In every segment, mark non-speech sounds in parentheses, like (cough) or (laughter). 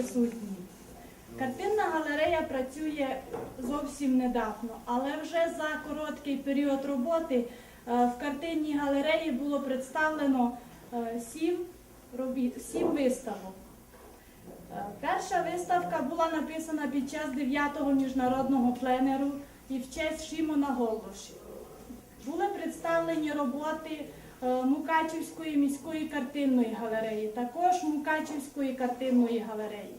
присутні. Картинна галерея працює зовсім недавно, але вже за короткий період роботи е, в картинній галереї було представлено е, сім, робіт, сім виставок. Е, Перша виставка була написана під час 9-го міжнародного пленеру і в честь Шимона Голоші. Були представлені роботи Мукачівської міської картинної галереї, також Мукачівської картинної галереї.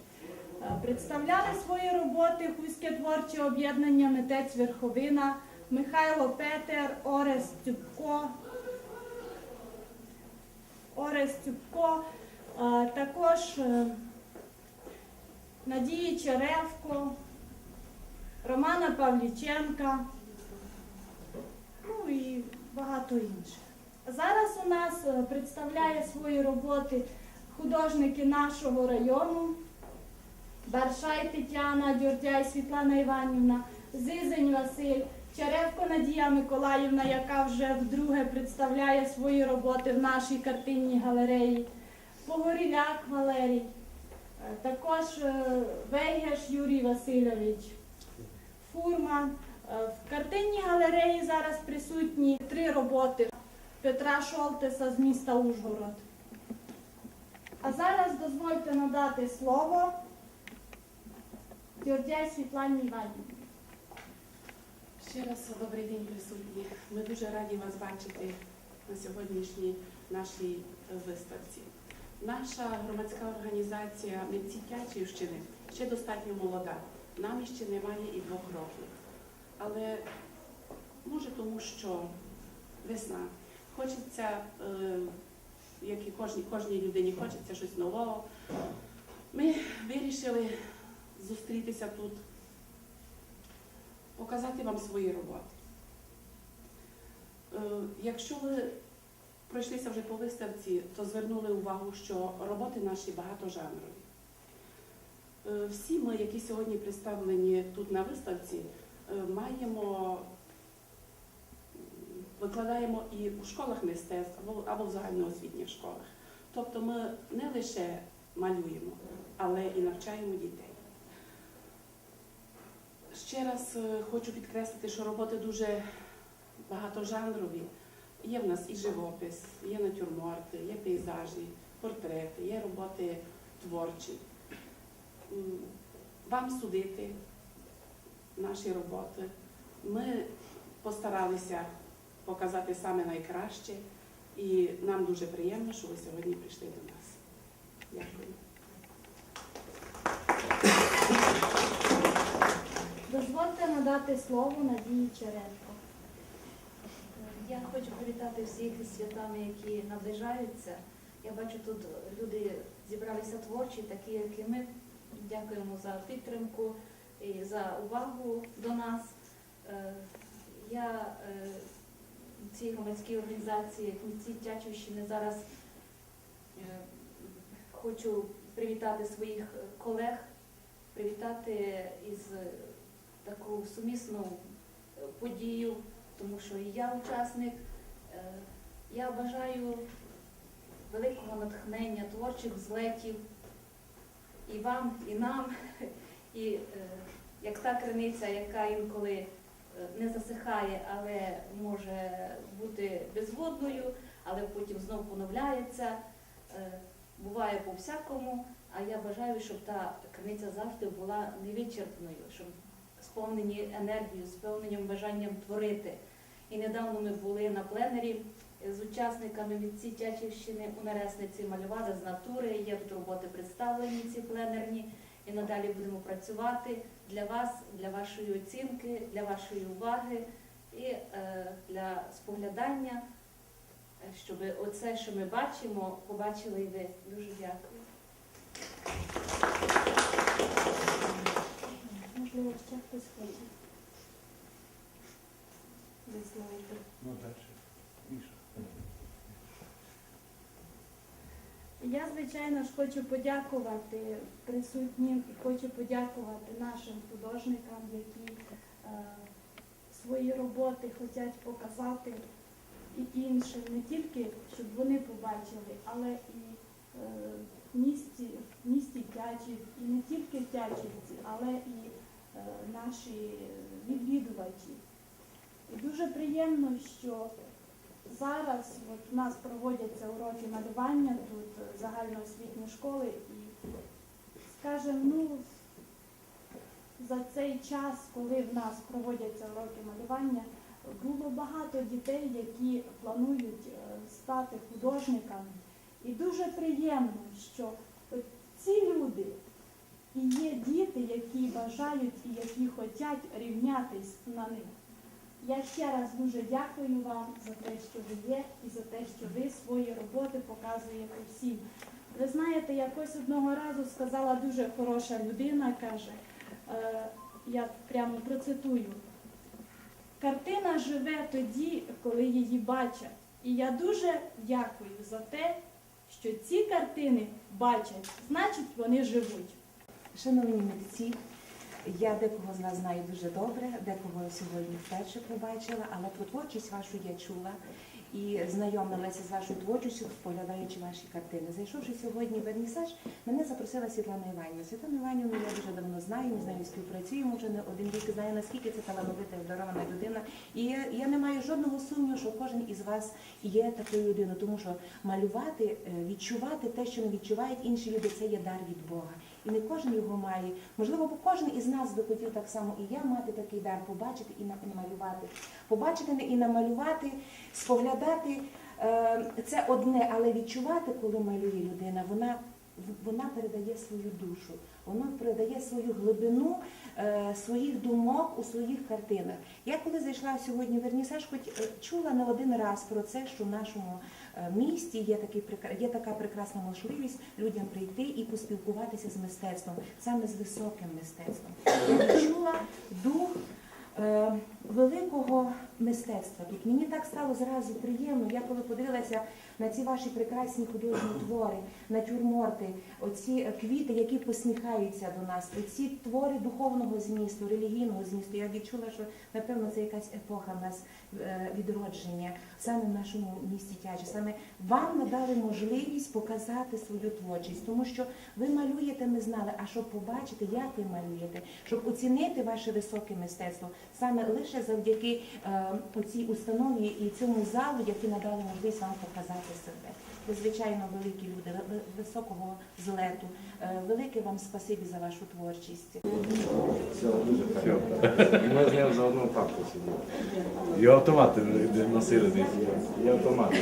Е, Представляли свої роботи Хуське творче об'єднання Митець Верховина, Михайло Петер, Орес Тюбко, Орес Тюбко, е, також е, Надії Черевко, Романа Павліченка, ну і багато інших. Зараз у нас е, представляє свої роботи художники нашого району. Баршай Тетяна, Дюртяй Світлана Іванівна, Зизень Василь, Черевко Надія Миколаївна, яка вже вдруге представляє свої роботи в нашій картинній галереї, Погоріляк Валерій, е, також е, Вейгеш Юрій Васильович, Фурман. Е, В картинній галереї зараз присутні три роботи Петра Шолтеса з міста Ужгород. А зараз дозвольте надати слово Тьордяй Світлані Іванівні. Ще раз добрий день, присутні. Ми дуже раді вас бачити на сьогоднішній нашій е, виставці. Наша громадська організація митці Тячівщини ще достатньо молода. Нам ще немає і двох років. Але може тому, що весна. Хочеться, е, як і кожній, кожній людині, хочеться щось нового. Ми вирішили зустрітися тут показати вам свої роботи. Е, Якщо ви пройшлися вже по виставці, то звернули увагу, що роботи наші багатожанрові. Е, Всі ми, які сьогодні представлені тут на виставці, маємо, викладаємо і у школах мистецтв або, або в загальноосвітніх школах. Тобто ми не лише малюємо, але і навчаємо дітей. Ще раз е, хочу підкреслити, що роботи дуже багатожанрові. Є в нас і живопис, є натюрморти, є пейзажі, портрети, є роботи творчі. Вам судити наші роботи. Ми постаралися показати саме найкраще, і нам дуже приємно, що ви сьогодні прийшли до нас. Дякую. Дозвольте надати слово Надії Черенко. Я хочу привітати всіх із святами, які наближаються. Я бачу, тут люди зібралися творчі, такі, як і ми. Дякуємо за підтримку і за увагу до нас. Е, Я е, в цій громадській організації Кінці Тячівщини зараз е, хочу привітати своїх колег, привітати із таку сумісну е, подію тому що і я учасник. Е, Я бажаю великого натхнення, творчих злетів і вам, і нам, (laughs) і е, як та криниця, яка інколи е, не засихає, але може бути безводною, але потім знов поновляється. Е, Буває по-всякому, а я бажаю, щоб та криниця завжди була невичерпною, щоб сповнені енергією, сповненням бажанням творити. І недавно ми були на пленері з учасниками від Тячівщини у Нересниці малювали з натури. Є тут роботи представлені ці пленерні. І надалі будемо працювати для вас, для вашої оцінки, для вашої уваги і е, для споглядання, щоб оце, що ми бачимо, побачили і ви. Дуже дякую. Можливо, ще хтось хоче. висловити. Ну, дальше. Я, звичайно ж, хочу подякувати присутнім і хочу подякувати нашим художникам, які е, свої роботи хочуть показати і іншим, не тільки щоб вони побачили, але і е, в місті, в місті Тячів, але і е, наші відвідувачі. І дуже приємно, що зараз от у нас проводяться уроки малювання тут загальноосвітні школи і, скажімо, ну, за цей час, коли в нас проводяться уроки малювання, було багато дітей, які планують е, стати художниками. І дуже приємно, що ці люди і є діти, які бажають і які хочуть рівнятись на них. Я ще раз дуже дякую вам за те, що ви є, і за те, що ви свої роботи показуєте всім. Ви знаєте, якось одного разу сказала дуже хороша людина, каже, е, я прямо процитую. Картина живе тоді, коли її бачать. І я дуже дякую за те, що ці картини бачать, значить вони живуть. Шановні митці, я декого з вас знаю дуже добре, декого сьогодні вперше побачила, але про творчість вашу я чула і знайомилася з вашою творчістю, споглядаючи ваші картини. Зайшовши сьогодні в вернісаж, мене запросила Світлана Іванівна. Світлану Іванівну я дуже давно знаю, ми з нею співпрацюємо вже не один рік, знаю, наскільки це талановита обдарована людина. І я, я не маю жодного сумніву, що кожен із вас є такою людиною, тому що малювати, е, відчувати те, що не відчувають інші люди, це є дар від Бога. І не кожен його має. Можливо, бо кожен із нас би хотів так само і я мати такий дар, побачити і намалювати. Побачити і намалювати, споглядати е, це одне, але відчувати, коли малює людина, вона, вона передає свою душу, вона передає свою глибину е, своїх думок у своїх картинах. Я коли зайшла сьогодні в Вернісаж, хоч е, чула не один раз про це, що в нашому місті є, такий, є така прекрасна можливість людям прийти і поспілкуватися з мистецтвом, саме з високим мистецтвом. Я відчула дух е, великого мистецтва. Тут мені так стало зразу приємно. Я коли подивилася на ці ваші прекрасні художні твори, натюрморти, оці е, квіти, які посміхаються до нас, оці твори духовного змісту, релігійного змісту. Я відчула, що напевно це якась епоха в нас е, відродження саме в нашому місті Тячі. Саме вам надали можливість показати свою творчість, тому що ви малюєте, ми знали, а щоб побачити, як ви малюєте, щоб оцінити ваше високе мистецтво, саме лише завдяки е, оцій установі і цьому залу, які надали можливість вам показати себе. Ви, звичайно, великі люди, ви- ви- високого злету. Е, Велике вам спасибі за вашу творчість. Все. І ми з ним за одну парту сиділи. І автомати носили десь. І автомати.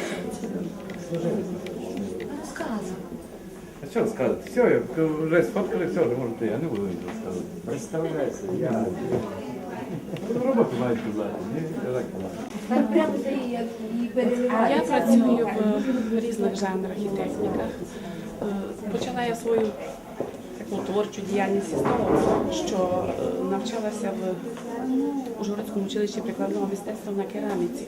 А що сказати? Все, вже сфоткали, все, вже можете, я не буду сказати. Представляйся, я Роботи мають казати, ні? Я так. Я працюю в різних жанрах і техніках. Е, Почала я свою таку творчу діяльність з того, що е, навчалася в Ужгородському училищі прикладного мистецтва на кераміці.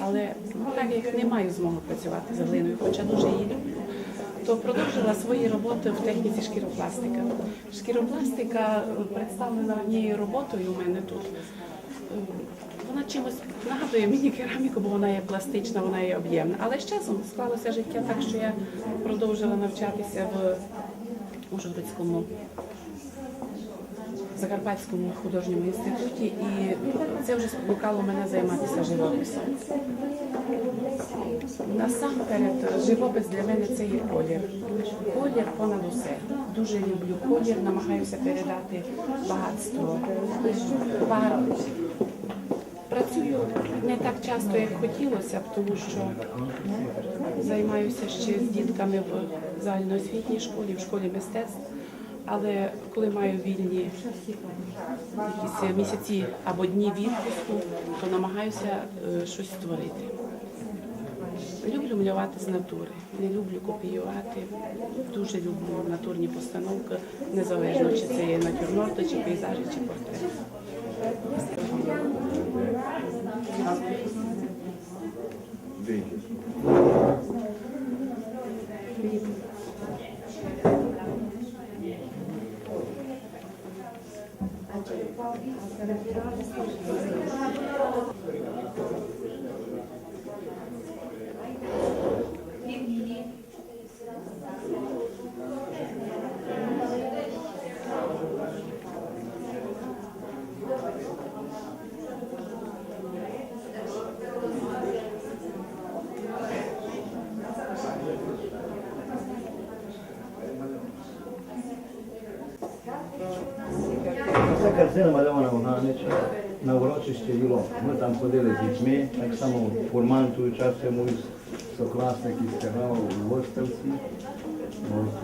Але так як не маю змоги працювати з глиною, хоча дуже її люблю, то продовжила свої роботи в техніці шкіропластика. Шкіропластика е, представлена однією роботою у мене тут. Вона чимось нагадує мені кераміку, бо вона є пластична, вона є об'ємна. Але з часом склалося життя так, що я продовжила навчатися в Ужгородському Закарпатському художньому інституті, і це вже спонукало мене займатися живописом. Насамперед, живопис для мене це є колір. Колір понад усе. Дуже люблю колір, намагаюся передати багатство. Працюю не так часто, як хотілося б, тому що займаюся ще з дітками в загальноосвітній школі, в школі мистецтв. Але коли маю вільні якісь місяці або дні відпуску, то намагаюся е, щось створити. Люблю малювати з натури, не люблю копіювати. Дуже люблю натурні постановки, незалежно чи це є натюрморти, чи пейзажі, чи портрети. Essa caseira, mas é uma não, não, não, não. На урочище Іло. Ми там ходили з дітьми, так само фурман той час мій сокласник із Тернава у виставці.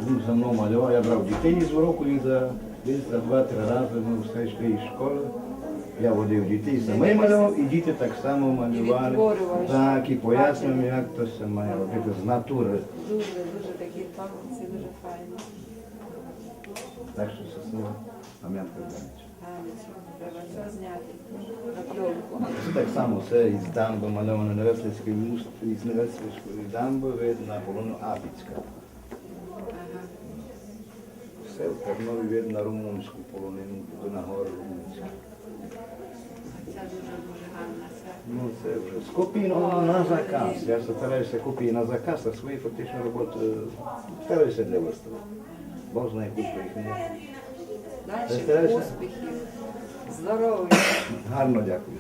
Він за мною малював, я брав дітей з уроку, він за десь за два-три рази ми все йшли із школи. Я водив дітей, самий малював, і діти так само малювали. Так, і пояснюємо, як то все має робити з натури. Дуже, дуже такі пам'ятці, дуже файно. Так що слово пам'ятка. Це так само це із дамби мальовано Невеслицький муст, із Невеслицької дамби видно полону Апіцька. Все в Тернові видно румунську полонину, туди на гору румунську. Ну це вже з копії ну, на заказ. Я стараюся копії на заказ, а свої фактично роботи стараюся для виставок. Бог знає, куди їх не. Стараюся. успіхів, здоров'я. Гарно дякую.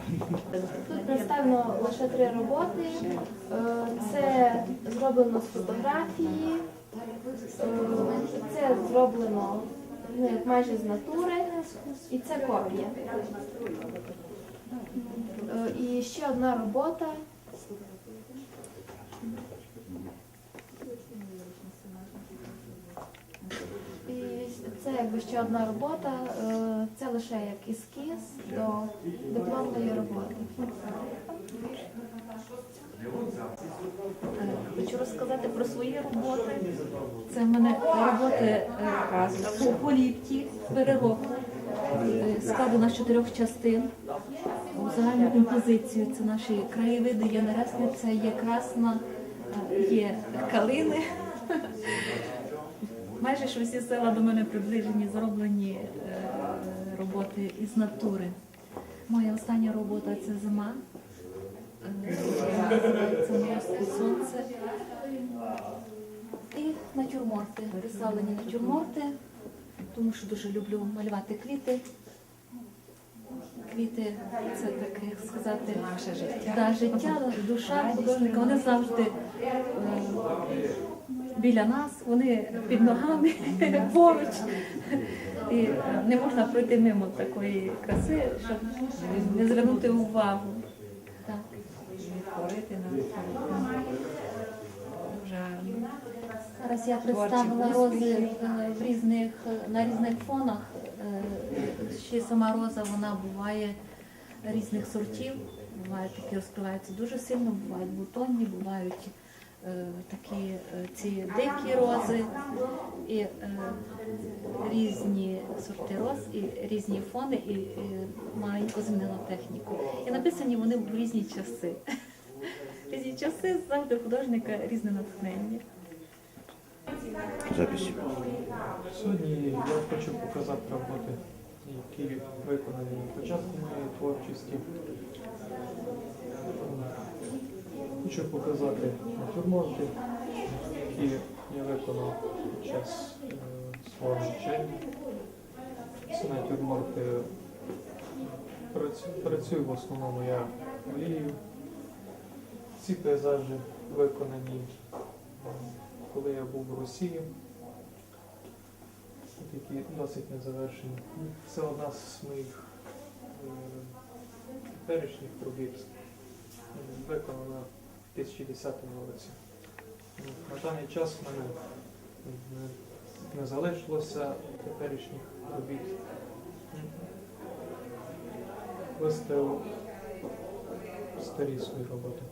Тут представлено лише три роботи. Е, Це зроблено з фотографії, е, це зроблено ну, як майже з натури, і це копія. Е, І ще одна робота. І це якби ще одна робота, е, це лише як ескіз до дипломної роботи. Е, Хочу розказати про свої роботи. Це в мене роботи е, по поліпті переробку. Е, Складена з чотирьох частин. Загальну композицію це наші краєвиди, є нересниця, є красна, е, є калини. Майже ж усі села до мене приближені, зроблені е, роботи із натури. Моя остання робота це зима. Е, Це морське сонце. І натюрморти. Представлені натюрморти, тому що дуже люблю малювати квіти. Квіти це таке, як сказати, Наше життя. да, життя, душа художника. Вони завжди е, біля нас, вони під ногами (laughs) поруч. І е, не можна пройти мимо такої краси, щоб не звернути увагу. Так. Творити на Зараз я представила рози е, в різних, на різних фонах. Е, Ще сама роза вона буває різних сортів. Бувають такі розкриваються дуже сильно, бувають бутонні, бувають е, такі е, ці дикі рози і е, різні сорти роз, і різні фони, і, і маленьку змінила техніку. І написані вони в різні часи. (laughs) Різні часи завжди художника різне натхнення. Записі. Сьогодні я хочу показати роботи, які виконані на початку моєї творчості. Хочу показати натюрморти, які я виконав під час е, свого навчання. Ці натюрморти працю- працюю в основному я олією. Ці пейзажі виконані, е, коли я був в Росії такі досить незавершені. Це одна з моїх е, теперішніх робіт, виконана 2010 році. На даний час в мене не, залишилося теперішніх робіт. Виставив старі свої роботи.